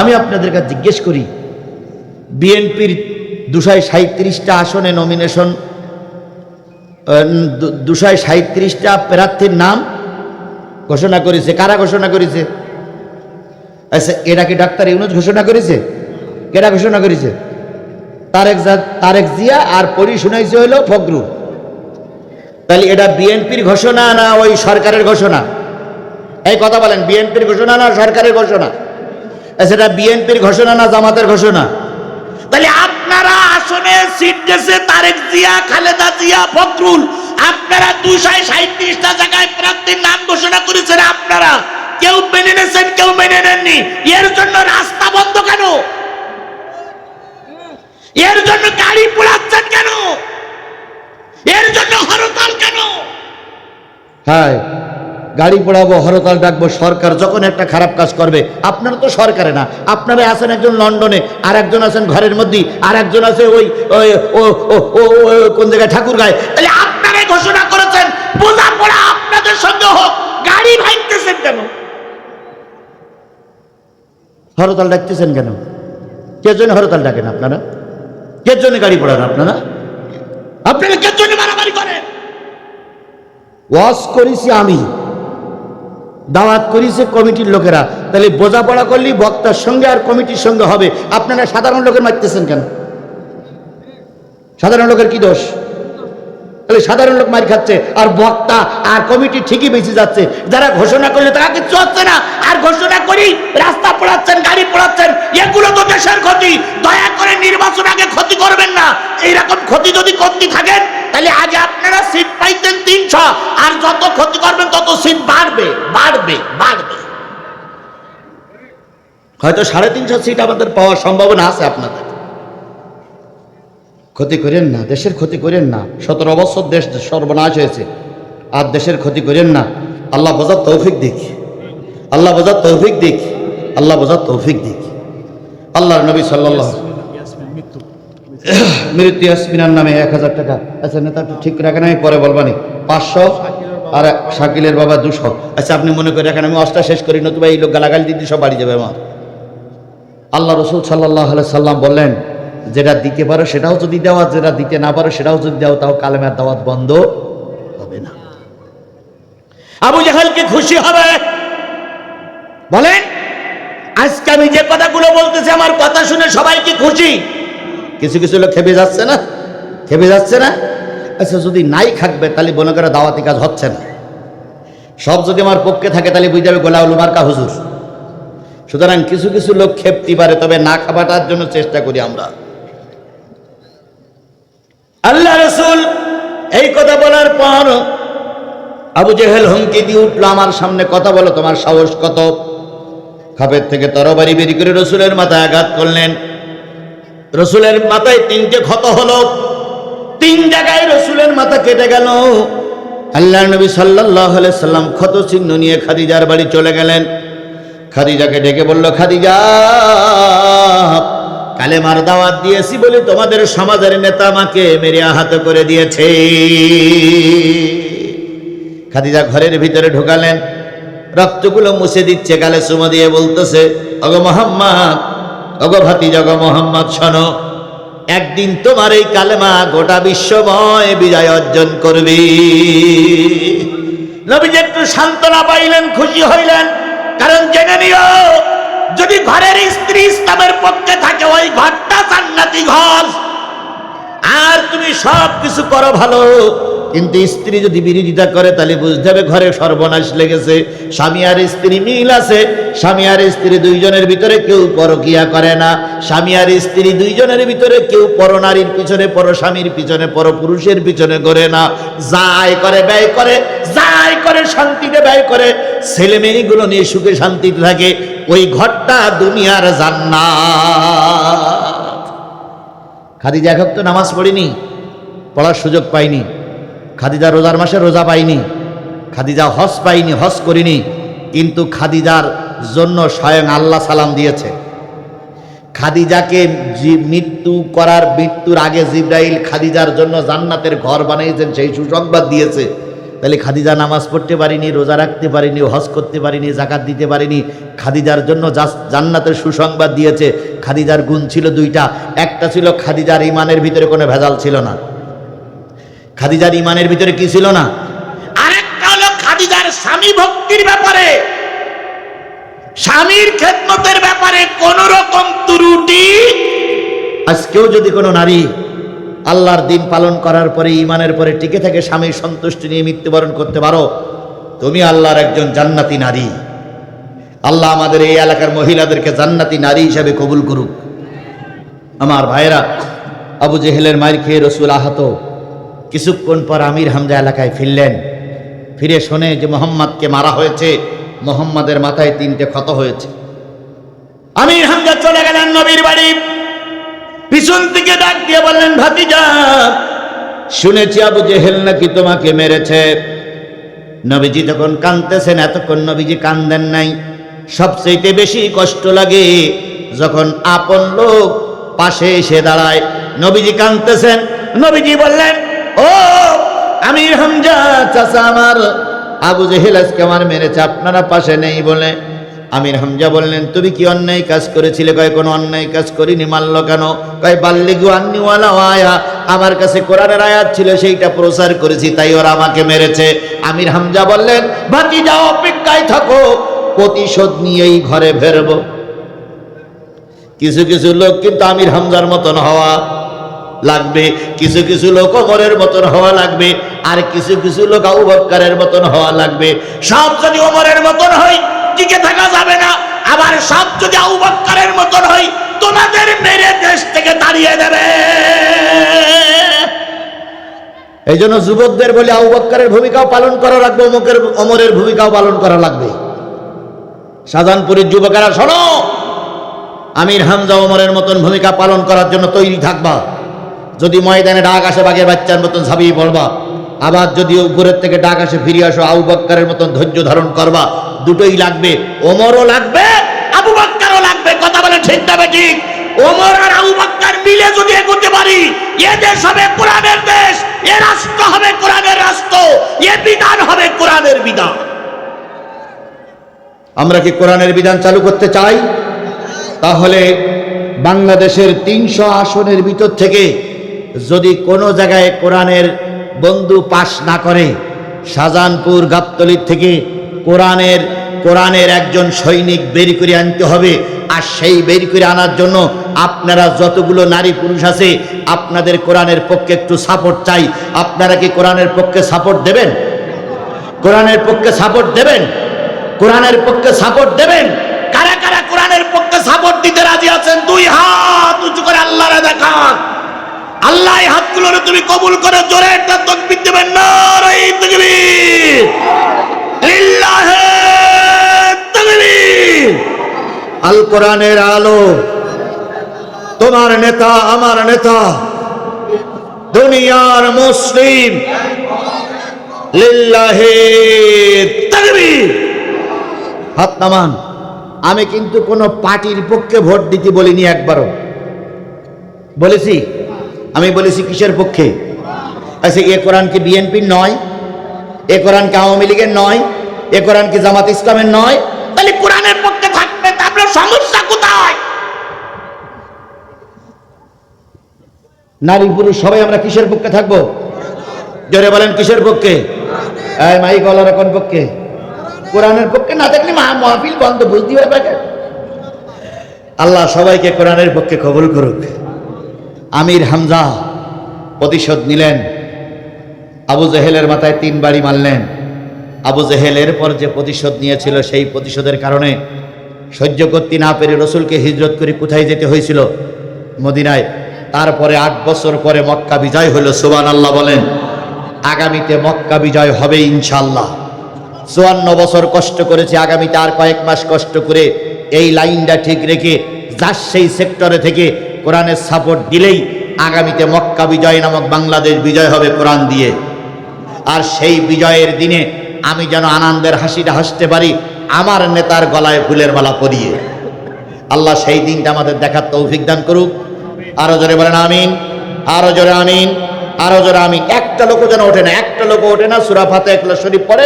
আমি আপনাদের কাছে জিজ্ঞেস করি, বিএনপির দুশায় সাঁত্রিশটা আসনে নমিনেশন দুশায় সাঁত্রিশটা প্রার্থীর নাম ঘোষণা করেছে। কারা ঘোষণা করেছে? আচ্ছা এটা কি ডাক্তার ইউনুস ঘোষণা করেছে? কেরা ঘোষণা করেছে? তারেক তারেক জিয়া আর পরি শুনাইছে হইল ফখরুল। তাহলে এটা বিএনপির ঘোষণা না ওই সরকারের ঘোষণা? এই কথা বলেন, বিএনপির ঘোষণা না সরকারের ঘোষণা? এটা বিএনপির ঘোষণা না জামাতের ঘোষণা? তাহলে আপনারা আসনে সিট গেছে তারেক জিয়া খালেদা জিয়া ফখরুল। আপনারা দুশো সাঁত্রিশটা জায়গায় প্রার্থীর নাম ঘোষণা করেছেন আপনারা। কেউ মেনে নিয়েছেন কেউ মেনে নেননি। এর জন্য রাস্তা বন্ধ কেন? এর জন্য গাড়ি পোড়াচ্ছেন কেন? এর জন্য হরতাল কেন? হ্যাঁ। গাড়ি পড়াবো, হরতাল ডাকবো, সরকার যখন একটা খারাপ কাজ করবে, আপনারা তো সরকারে না। আপনারা আছেন একজন লন্ডনে আর একজন আছেন ঘরের মধ্যে আর একজন আছে ওই ও কোন জায়গায় ঠাকুর গায়ে তাহলে আপনারাই ঘোষণা করেছেন বোঝা পড়া আপনাদের সঙ্গে হোক, গাড়ি ভাঙতেছেন কেন? হরতাল ডাকতেছেন কেন? কে জন্য হরতাল ডাকেন আপনারা? কে জন্য গাড়ি পড়ান আপনারা? আপনারা কে জন্য মারামারি করেন? ওয়াশ করেছি আমি। দাওয়াত করেছে কমিটির লোকেরা। তাহলে বোঝাপড়া করলেই বক্তার সঙ্গে আর কমিটির সঙ্গে হবে। আপনারা সাধারণ লোকের মারতেছেন কেন? সাধারণ লোকের কি দোষ? তাহলে সাধারণ লোক মার খাচ্ছে, আর বক্তা আর কমিটি ঠিকই বেঁচে যাচ্ছে। যারা ঘোষণা করলে তারা কিচ্ছু হচ্ছে না। আর ঘোষণা করি, রাস্তা পোড়াচ্ছেন, গাড়ি পোড়াচ্ছেন, এগুলো তো দেশের ক্ষতি। দয়া করে নির্বাচন আগে ক্ষতি করবেন না। এইরকম ক্ষতি যদি করতে থাকেন তাহলে আজ আপনারা সিট পাইতেন তিনশো, আর যত ক্ষতি করবেন তত সিট বাড়বে বাড়বে বাড়বে। হয়তো সাড়ে তিনশো সিট আমাদের পাওয়ার সম্ভাবনা আছে আপনাদের। ক্ষতি করেন না, দেশের ক্ষতি করেন না। সতেরো বছর দেশ সর্বনাশ হয়েছে, আর দেশের ক্ষতি করেন না। আল্লাহ বোঝার তৌফিক দিক। আল্লাহ বোঝার তৌফিক দিক। আল্লাহ বোঝার তৌফিক দিক। আল্লাহর নবী সাল্লাল্লাহু মৃত্যু ইয়াসমিনার নামে এক হাজার টাকা। আচ্ছা নেতা ঠিক রাখেন, আমি পরে বলবানি পাঁচশো আর শাকিলের বাবা দুশো। আচ্ছা আপনি মনে করে রাখেন, আমি অষ্টা শেষ করি, নতুবা এই লোক গালাগালি দিদি সব বাড়ি যাবে আমার। আল্লাহ রসুল সাল্লাহ সাল্লাম বললেন, যেটা দিতে পারো সেটাও যদি দেওয়া যেটা দিতে না পারো সেটাও যদি দেওয়া তাও কালেমার দাওয়াত বন্ধ হবে না। আবু জাহালকে খুশি হবে? বলেন, আজকে আমি যে কথাগুলো বলতেছি, আমার কথা শুনে সবাই কি খুশি? কিছু কিছু লোক খেপে যাচ্ছে না? খেপে যাচ্ছে না? আচ্ছা যদি নাই খাকবে তাহলে মনে করে দাওয়াতি কাজ হচ্ছে না। সব যদি আমার পক্ষে থাকে, তাহলে বুঝতে হবে গোলাউল মার্কা হুজুর। সুতরাং কিছু কিছু লোক খেপতে পারে, তবে না খাবাটার জন্য চেষ্টা করি আমরা। আল্লাহ রসুল এই কথা বলার পর আবু জেহেল হুমকি দিয়ে উঠল, আমার সামনে কথা বলো, তোমার সাহস কত? খাপের থেকে তরবারি বেরি করে রসুলের মাথায় আঘাত করলেন। রসুলের মাথায় তিনটে ক্ষত হলো। তিন জায়গায় রসুলের মাথা কেটে গেল। আল্লাহ নবী সাল্লাহ সাল্লাম ক্ষত চিহ্ন নিয়ে খাদিজার বাড়ি চলে গেলেন। খাদিজাকে ডেকে বলল, খাদিজা, কালেমার দাওয়াত দিয়েছি বলে তোমাদের সমাজের নেতা আমাকে মেরে আহত করে দিয়েছে। খাদিজা ঘরের ভিতরে ঢুকালেন। রক্তগুলো মুছে দিচ্ছে, গালে সুমো দিয়ে বলতেছে অগ মোহাম্মদ অগ জগ মোহাম্মদ, শোনো। একদিন তোমার এই কালেমা গোটা বিশ্বময় বিজয় অর্জন করবি। নবীজি একটু সান্ত্বনা পাইলেন, খুশি হইলেন। কারণ জেনে নিও, যদি ঘরের স্ত্রী ইসলামের পক্ষে থাকে, ওই ঘরটা জান্নাতি ঘর। আর তুমি সব কিছু করো ভালো। কিন্তু স্ত্রী যদি বিরোধিতা করে, তাহলে বুঝতে হবে ঘরে সর্বনাশ লেগেছে। স্বামী আর স্ত্রী মিল আছে, স্বামী আর স্ত্রী দুইজনের ভিতরে কেউ পরকিয়া করে না। স্বামী আর স্ত্রী দুইজনের ভিতরে কেউ পরনারীর পিছনে পর স্বামীর পিছনে পর পুরুষের পিছনে করে না। যাই করে, ব্যয় করে, যাই করে, শান্তিতে ব্যয় করে ছেলে মেয়েগুলো নিয়ে সুখে শান্তিতে থাকে। ওই ঘরটা দুনিয়ার জান্নাত। খাদিজা এক তো নামাজ পড়িনি, পড়ার সুযোগ পাইনি খাদিজা রোজার মাসে রোজা পাইনি, খাদিজা হজ পাইনি, হজ করিনি, কিন্তু খাদিজার জন্য স্বয়ং আল্লাহ সালাম দিয়েছে। খাদিজাকে মৃত্যু করার মৃত্যুর আগে জিব্রাইল খাদিজার জন্য জান্নাতের ঘর বানিয়েছেন, সেই সুসংবাদ দিয়েছে। তাহলে খাদিজা নামাজ পড়তে পারিনি, রোজা রাখতে পারিনি, হজ করতে পারিনি, জাকাত দিতে পারিনি, খাদিজার জন্য জান্নাতের সুসংবাদ দিয়েছে। খাদিজার গুণ ছিল দুইটা, একটা ছিল খাদিজার ইমানের ভিতরে কোনো ভেজাল ছিল না। খাদিজার ইমানের ভিতরে কি ছিল না? আরেকটা হলো খাদিজার স্বামী ভক্তির ব্যাপারে। স্বামীর খেদমতের ব্যাপারে কোন রকম ত্রুটি? আজকেও যদি কোনো নারী আল্লাহর দিন পালন করার পরে ইমানের পরে টিকে থাকে, স্বামীর সন্তুষ্টি নিয়ে মৃত্যুবরণ করতে পারো, তুমি আল্লাহর একজন জান্নাতি নারী। আল্লাহ আমাদের এই এলাকার মহিলাদেরকে জান্নাতি নারী হিসাবে কবুল করুক। আমার ভাইয়েরা, আবু জেহেলের মায়ের খেয়ে রসুল আহত। কিছুক্ষণ পর আমির হামজা এলাকায় ফিরলেন। ফিরে শোনে যে মোহাম্মদকে মারা হয়েছে, মোহাম্মদের মাথায় তিনটে ক্ষত হয়েছে। আমির হামজা চলে গেলেন নবীর বাড়ি। পিছন থেকে ডাক দিয়ে বললেন, ভাতিজা, শুনেছি আবু জেহেল নাকি তোমাকে মেরেছে। নবীজি তখন কাঁদতেছেন, এতক্ষণ নবীজি কান্দেন নাই। সবচেয়ে বেশি কষ্ট লাগে যখন আপন লোক পাশে এসে দাঁড়ায়। নবীজি কাঁদতেছেন। নবীজি বললেন ও আমির হামজা, চাচা আমার। আবু জেহেল আজকে আমার মেরেছে, আপনারা পাশে নেই বলে। আমির হামজা বললেন, তুমি কি অন্যায় কাজ করেছিলে? কয়, কোনো অন্যায় কাজ করিনি মানল কেন? কয়, বাল্লিগু আন্নিওয়ালা আয়া আমার কাছে কোরআনের আয়াত ছিল, সেইটা প্রচার করেছি, তাই ওরা আমাকে মেরেছে। আমির হামজা বললেন, বাকি যাও, অপেক্ষায় থাকো, প্রতিশোধ নিয়েই ঘরে ফেরবো। কিছু কিছু লোক কিন্তু আমির হামজার মতন হওয়া লাগবে, কিছু কিছু লোক ওমরের মতন হওয়া লাগবে, আর কিছু কিছু লোক আবু বক্কারের মতন হওয়া লাগবে। সব যদি ওমরের মতন হয়, টিকে থাকা যাবে না। আবার সব যদি আবু বক্করের মতন হয়, তোমাদের মেরে দেশ থেকে দাঁড়িয়ে দেবে। এই জন্য যুবকদের বলে, আবু ভূমিকাও পালন করা লাগবে, অমুকের, অমরের ভূমিকাও পালন করা লাগবে। শাহজাহানপুরের যুবকেরা, শোনো, আমির হামজা ওমরের মতন ভূমিকা পালন করার জন্য তৈরি থাকবা। যদি ময়দানে ডাক আসে বাঘের বাচ্চার মতন ঝাঁপিয়ে পড়বা, আবার যদি উপরের থেকে ডাক আসে ফিরে আসো, আবু বক্কারের মতন ধৈর্য ধারণ করবা, দুটোই লাগবে। ওমরও লাগবে, আবু বক্করও লাগবে, কথা বলে ঠিক তবে ঠিক। ওমর আর আবু বক্কর মিলে যদি এগোতে পারি, এ দেশ হবে কোরআনের দেশ, এ রাষ্ট্র হবে কোরআনের রাষ্ট্র, এ বিধান হবে কোরআনের বিধান। আমরা কি কোরআনের বিধান চালু করতে চাই? তাহলে বাংলাদেশের তিনশো আসনের ভিতর থেকে যদি কোনো জায়গায় কোরআনের বন্ধু পাশ না করে, শাহজাহানপুর গাবতলির থেকে কোরআনের কোরআনের একজন সৈনিক বের করে আনতে হবে। আর সেই বের করে আনার জন্য আপনারা যতগুলো নারী পুরুষ আছে, আপনাদের কোরআনের পক্ষে একটু সাপোর্ট চাই। আপনারা কি কোরআনের পক্ষে সাপোর্ট দেবেন? কোরআনের পক্ষে সাপোর্ট দেবেন? কোরআনের পক্ষে সাপোর্ট দেবেন? কারা কারা কোরআনের পক্ষে সাপোর্ট দিতে রাজি আছেন? দুই হাত উঁচু করে আল্লাহরা দেখান তুমি কবুল করে জোরে একটা তকবির দেবেন নারাই তাকবীর। লিল্লাহে আল কোরআনের আলো, তোমার নেতা, আমার নেতা, দুনিয়ার মুসলিম, লিল্লাহে তাকবীর। হাত আমি কিন্তু কোনো পার্টির পক্ষে ভোট দিতে বলিনি একবারও। বলেছি আমি বলেছি কিসের পক্ষে? আচ্ছা এ কোরআন কি বিএনপির নয়, এ কোরআন কি আওয়ামী লীগের নয়, এ কোরআন কি জামাত ইসলামের নয়, তাহলে কোরআনের পক্ষে থাকবে তা আপনার সমস্যা কোথায়? নারী পুরুষ সবাই আমরা কিসের পক্ষে থাকব? জোরে বলেন, কিসের পক্ষে? মাইক ওয়ালারা কোন পক্ষে? কোরআনের পক্ষে না থাকলে মহাফিল বন্ধ বুঝতে না। আল্লাহ সবাইকে কোরআনের পক্ষে কবুল করুক। আমির হামজা প্রতিশোধ নিলেন। আবু জেহেলের মাথায় তিন বাড়ি মারলেন আবু জেহেলের পর যে প্রতিশোধ নিয়েছিল সেই প্রতিশোধের কারণে সহ্য করতে না পেরে রসুলকে হিজরত করে কোথায় যেতে হয়েছিল মদিনায়, তারপরে আট বছর পরে মক্কা বিজয় হলো সুবান আল্লাহ বলেন। আগামীতে মক্কা বিজয় হবে ইনশাল্লাহ চুয়ান্ন বছর কষ্ট করেছে, আগামীতে আর কয়েক মাস কষ্ট করে এই লাইনটা ঠিক রেখে, যার সেই সেক্টরে থেকে কোরআনের সাপোর্ট দিলেই আগামীতে মক্কা বিজয় নামক বাংলাদেশ বিজয় হবে কোরআন দিয়ে। আর সেই বিজয়ের দিনে আমি যেন আনন্দের হাসিটা হাসতে পারি, আমার নেতার গলায় ফুলের মালা পরিয়ে। আল্লাহ সেই দিনটা আমাদের দেখার তৌফিক দান করুক। আরও জোরে বলেন আমিন, আরও জোরে আমিন, আরও জোরে আমি একটা লোকও যেন ওঠে না, একটা লোক ওঠে না। সুরা ফাতে একলা শরীফ পড়ে